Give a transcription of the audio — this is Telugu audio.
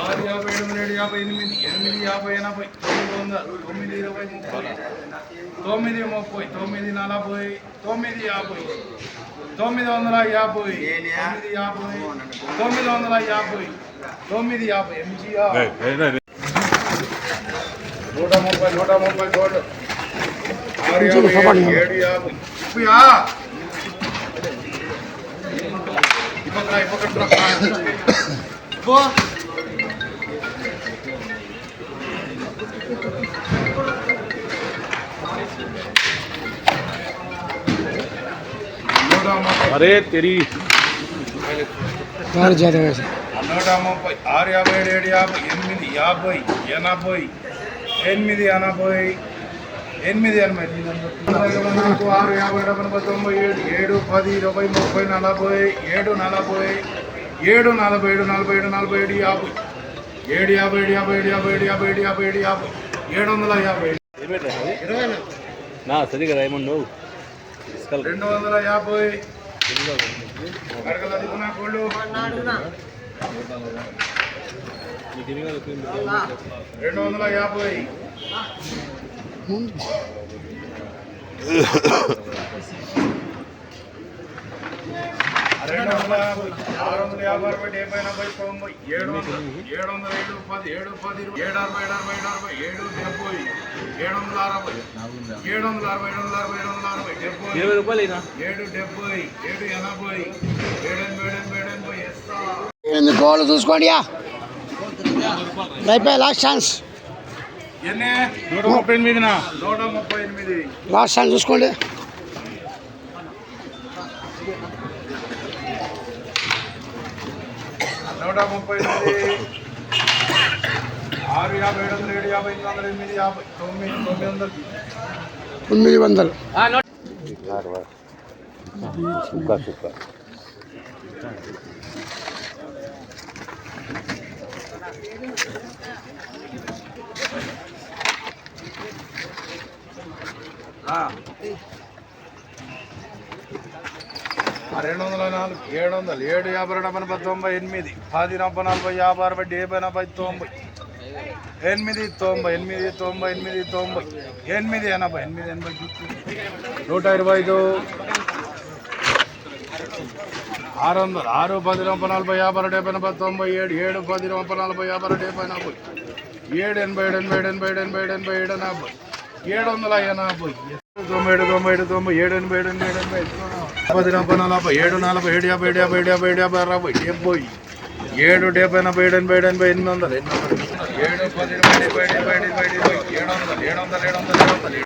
ఆరు యాభై ఎనిమిది ఏడు యాభై ఎనిమిది ఎనిమిది యాభై ఎనభై తొమ్మిది వందలు తొమ్మిది ఇరవై తొమ్మిది ముప్పై తొమ్మిది నలభై తొమ్మిది యాభై తొమ్మిది వందల యాభై తొమ్మిది యాభై. తొమ్మిది వందల యాభై తొమ్మిది యాభై ఎంజీఆర్ నూట ముప్పై నూట ముప్పై గోల్డ్ ఆరు యాభై ఏడు యాభై అరే తెరి ఆరు జాతర నూట ముప్పై ఆరు యాభై ఏడు యాభై ఎనిమిది యాభై ఎనభై ఎనిమిది ఎనభై ఎనిమిది ఎనభై నాకు ఆరు యాభై డెబ్బై తొంభై ఏడు ఏడు పది ఇరవై ముప్పై నలభై ఏడు నలభై ఏడు నలభై ఏడు నలభై ఏడు నలభై ఏడు యాభై ఏడు యాభై ఏడు యాభై ఏడు యాభై ఏడు యాభై ఏడు యాభై ఏడు యాభై ఏడు వందల యాభై. నా సరిగా తీసుకెళ్ళి. రెండు వందల యాభై. రెండు వందల యాభై. రెండు వందల ఆరు వందల యాభై అరవై డెబ్బై ఎనభై తొంభై ఏడు వందల ఏడు వందల ఏడు పది ఏడు పది ఏడు అరవై ఏడు అరవై ఏడు అరవై ఏడు డెబ్బై ఏడు వందల అరవై ఏడు వందల అరవై ఏడు వందల అరవై ఏడు వందల అరవై డెబ్బై ఇరవై రూపాయలు ఏడు డెబ్బై ఏడు ఎనభై ఏడు ఎనభై ఏడు ఎనభై ఏడు ఎనభై ఎస్తా చూసుకోండి అయిపోయి లాస్ట్ ఛాన్స్ నూట ముప్పై ఎనిమిదినా? నూట ముప్పై ఎనిమిది. లాస్ట్ ఛాన్స్ చూసుకోండి. నూట ముప్పై ఎనిమిది. ఆరు యాభై ఏడు వందల ఏడు యాభై ఎనిమిది వందల ఎనిమిది యాభై తొమ్మిది తొమ్మిది వందలు. తొమ్మిది వందలు. సుక్క సుక్క రెండు వందల నాలుగు ఏడు వందలు ఏడు యాభై రెండు నలభై తొంభై ఎనిమిది పది నలభై నలభై యాభై అరవై డెబ్బై ఎనభై తొంభై ఎనిమిది తొంభై ఎనిమిది తొంభై ఎనిమిది తొంభై ఎనిమిది ఎనభై ఎనిమిది ఎనభై నూట ఇరవై ఐదు ఆరు వందలు ఆరు పది నలభై నలభై యాభై అరవై డెబ్బై ఎనభై తొంభై ఏడు ఏడు పది నలభై నలభై యాభై డెబ్బై నలభై ఏడు ఎనభై ఏడు ఎనభై ఏడు ఎనభై ఏడు ఎనభై ఏడు ఎనభై ఏడు నలభై ఏడు వందల ఎనభై తొంభై ఏడు తొంభై ఏడు తొంభై ఏడు ఎనభై ఏడు ఎనభై ఏడు ఎనభై పది నలభై నలభై ఏడు నలభై ఏడు యాభై ఏడు యాభై ఏడు యాభై ఏడు యాభై అరవై. డెబ్బై. ఏడు డెబ్బై ఎనభై ఏడు ఎనభై ఏడు ఎనభై ఎనిమిది వందలు ఎనిమిది వందలు. ఏడు పది డెబ్బై డెబ్బై డెబ్బై డెబ్బై. ఏడు వందలు ఏడు వందలు ఏడు వందలు ఏడు వందలు.